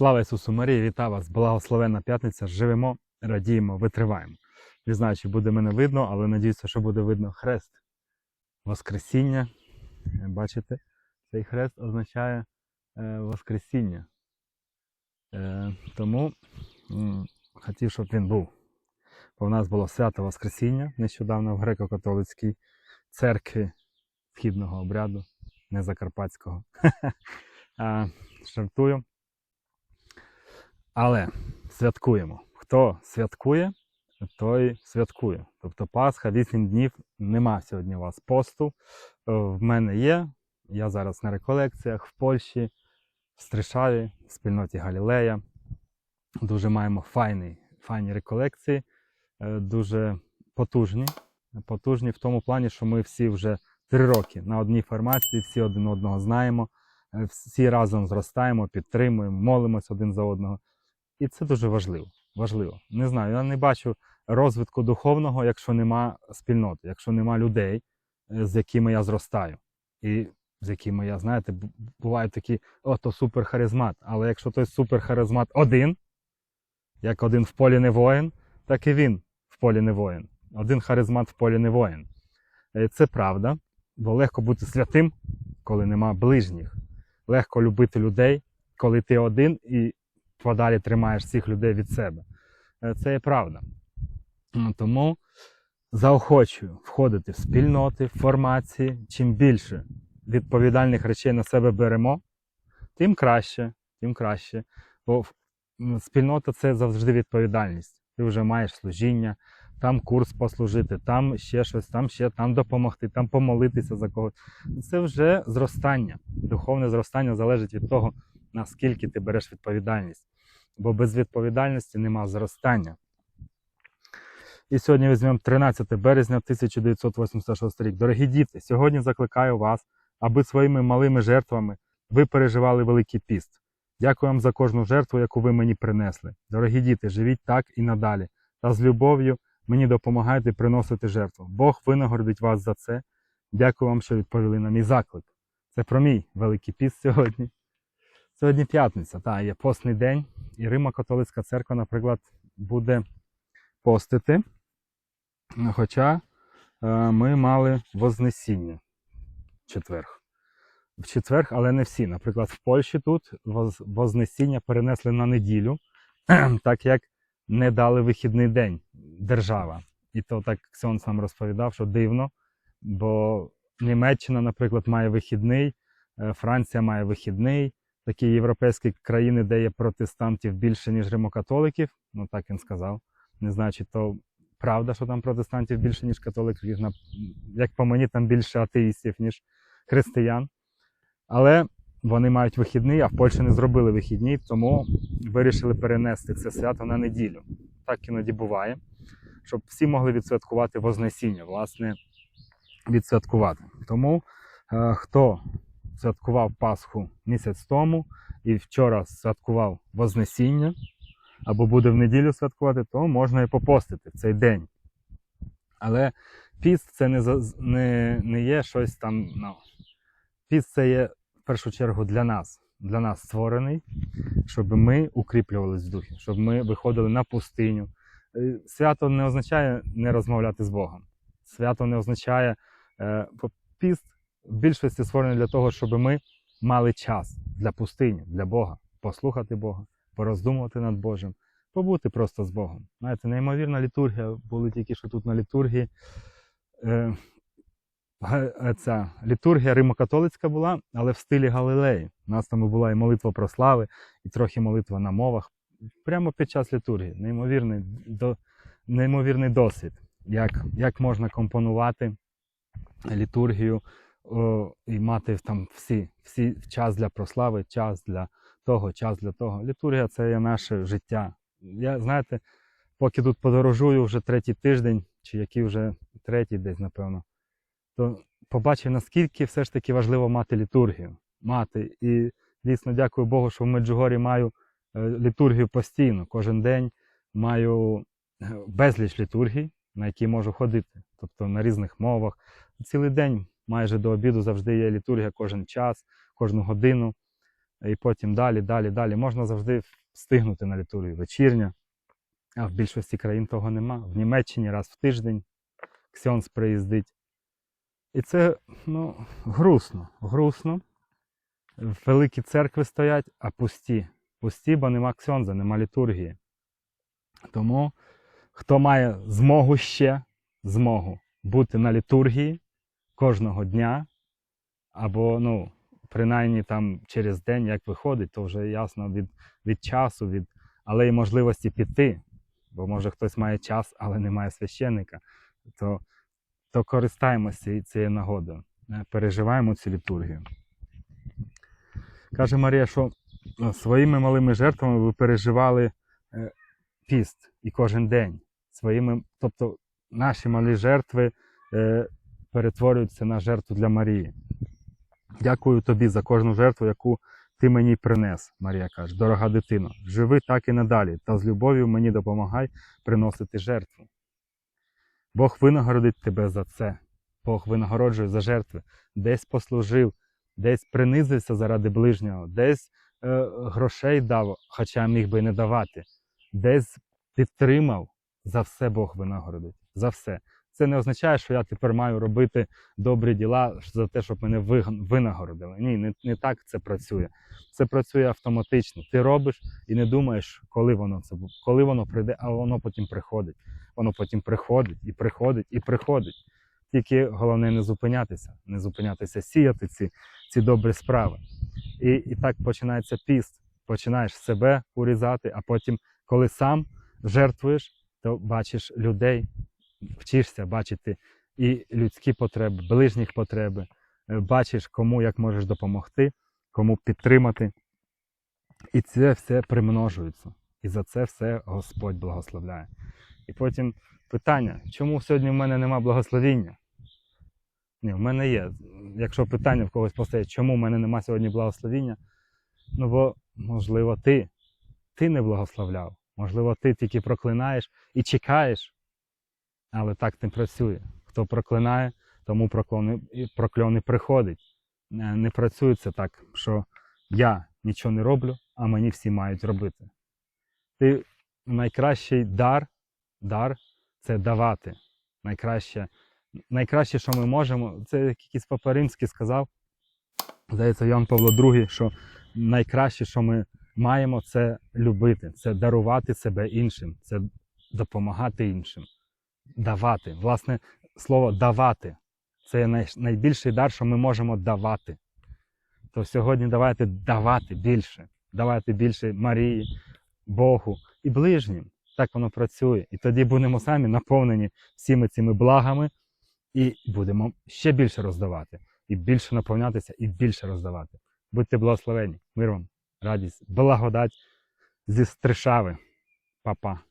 Слава Ісусу Марії, вітаю вас! Благословенна п'ятниця. Живемо, радіємо, витриваємо. Не знаю, чи буде мене видно, але надіюся, що буде видно хрест Воскресіння. Е, Бачите, цей хрест означає е, Воскресіння. Е, тому хотів, щоб він був. Бо в нас було свято Воскресіння нещодавно в греко-католицькій церкві східного обряду, не закарпатського. А, Жартую. Але святкуємо. Хто святкує, той святкує. Тобто Пасха 8 днів нема сьогодні у вас посту. Е, В мене є. Я зараз на реколекціях в Польщі, в Стришаві, в спільноті Галілея. Дуже маємо файні, файні реколекції, е, дуже потужні. Потужні в тому плані, що ми всі вже три роки на одній формації, всі один одного знаємо, е, всі разом зростаємо, підтримуємо, молимось один за одного. І це дуже важливо. важливо. Не знаю, я не бачу розвитку духовного, якщо нема спільноти, якщо нема людей, е, з якими я зростаю. І з якими я, знаєте, бувають такі, о, то суперхаризмат. Але якщо той суперхаризмат один, як один в полі не воїн, так і він в полі не воїн. Один харизмат в полі не воїн. Е, Це правда, бо легко бути святим, коли нема ближніх. Легко любити людей, коли ти один і подалі тримаєш всіх людей від себе. Е, Це є правда. Тому заохочую входити в спільноти, в формації. Чим більше відповідальних речей на себе беремо, тим краще, тим краще. Бо спільнота це завжди відповідальність. Ти вже маєш служіння, там курс послужити, там ще щось, там ще там допомогти, там помолитися за когось. Це вже зростання. Духовне зростання залежить від того, наскільки ти береш відповідальність. Бо без відповідальності нема зростання. І сьогодні візьмемо 13 березня 1986 рік. Дорогі діти, сьогодні закликаю вас, аби своїми малими жертвами ви переживали Великий піст. Дякую вам за кожну жертву, яку ви мені принесли. Дорогі діти, живіть так і надалі. Та з любов'ю мені допомагайте приносити жертву. Бог винагородить вас за це. Дякую вам, що відповіли на мій заклик. Це про мій Великий піст сьогодні. Сьогодні п'ятниця, та є постний день, і Римо-католицька церква, наприклад, буде постити. Хоча е, ми мали Вознесіння в четверг. В четверг, але не всі. Наприклад, в Польщі тут Вознесіння перенесли на неділю, так як не дали вихідний день держава. І то так Ксьон сам розповідав, що дивно, бо Німеччина, наприклад, має вихідний, е, Франція має вихідний. Такі європейські країни, де є протестантів більше, ніж римокатоликів, ну так він сказав. Не знаю, чи то правда, що там протестантів більше, ніж католиків. Як по мені, там більше атеїстів, ніж християн. Але вони мають вихідний, а в Польщі не зробили вихідні, тому вирішили перенести це свято на неділю. Так іноді буває, щоб всі могли відсвяткувати Вознесіння, власне, відсвяткувати. Тому е, хто святкував Пасху місяць тому і вчора святкував Вознесіння, або буде в неділю святкувати, то можна і попостити в цей день. Але піст це не, не, не є щось там. Ну, піст це є в першу чергу для нас, для нас створений, щоб ми укріплювалися в духі, щоб ми виходили на пустиню. Е, Свято не означає не розмовляти з Богом. Свято не означає е, піст в більшості створений для того, щоб ми мали час для пустині, для Бога, послухати Бога, пороздумувати над Божим, побути просто з Богом. Знаєте, неймовірна літургія, були тільки що тут на літургії. Е, е, ця літургія римокатолицька була, але в стилі Галилеї. У нас там була і молитва про слави, і трохи молитва на мовах. Прямо під час літургії. Неймовірний, до, неймовірний досвід, як, як можна компонувати літургію о, і мати там всі, всі час для прослави, час для того, час для того. Літургія це є наше життя. Я, знаєте, поки тут подорожую вже третій тиждень, чи який вже третій десь, напевно, то побачив, наскільки все ж таки важливо мати літургію. Мати. І дійсно дякую Богу, що в Меджугорі маю е, літургію постійно. Кожен день маю е, безліч літургій, на які можу ходити. Тобто на різних мовах. Цілий день майже до обіду завжди є літургія кожен час, кожну годину. і потім далі, далі, далі. Можна завжди встигнути на літургію вечірня, а в більшості країн того нема. В Німеччині раз в тиждень ксьонс приїздить. І це ну, грустно, грустно. Великі церкви стоять, а пусті. Пусті, бо нема ксьонза, нема літургії. Тому хто має змогу ще, змогу бути на літургії кожного дня, або, ну, принаймні там через день, як виходить, то вже ясно від, від часу, від, але і можливості піти. Бо може хтось має час, але не має священника, то, то користаємося цією- нагодою, е, переживаємо цю літургію. Каже Марія, що е, своїми малими жертвами ви переживали е, піст і кожен день. Своїми, тобто наші малі жертви перетворюються на жертву для Марії. Дякую тобі за кожну жертву, яку ти мені принес, Марія каже, дорога дитино. Живи так і надалі, та з любов'ю мені допомагай приносити жертву. Бог винагородить тебе за це. Бог винагороджує за жертви. Десь послужив, десь принизився заради ближнього, десь е, грошей дав, хоча міг би не давати, десь підтримав. За все Бог винагородить. За все. Це не означає, що я тепер маю робити добрі діла за те, щоб мене винагородили. Ні, не, не так це працює. Це працює автоматично. Ти робиш і не думаєш, коли воно це коли воно прийде, а воно потім приходить. Воно потім приходить і приходить і приходить. Тільки головне не зупинятися, не зупинятися, сіяти ці, ці добрі справи. І, і так починається піст. Починаєш себе урізати, а потім, коли сам жертвуєш, то бачиш людей, вчишся бачити і людські потреби, ближніх потреби, е, бачиш, кому як можеш допомогти, кому підтримати. І це все примножується. І за це все Господь благословляє. І потім питання, чому сьогодні в мене нема благословіння? Ні, в мене є. Якщо питання в когось постає, чому в мене нема сьогодні благословіння? Ну бо, можливо, ти, ти не благословляв. Можливо, ти тільки проклинаєш і чекаєш, але так не працює. Хто проклинає, тому прокльони приходить. Не працює це так, що я нічого не роблю, а мені всі мають робити. Ти найкращий дар, дар це давати. Найкраще, найкраще, що ми можемо, це як якийсь Папа Римський сказав, здається, Йоанн Павло II, що найкраще, що ми маємо, це любити, це дарувати себе іншим, це допомагати іншим, давати. Власне, слово давати це найбільший дар, що ми можемо давати. То сьогодні давайте давати більше, давайте більше Марії, Богу і ближнім. Так воно працює. І тоді будемо самі наповнені всіми цими благами і будемо ще більше роздавати, і більше наповнятися, і більше роздавати. Будьте благословені, мир вам, радість, благодать зі Стришави. Па-па.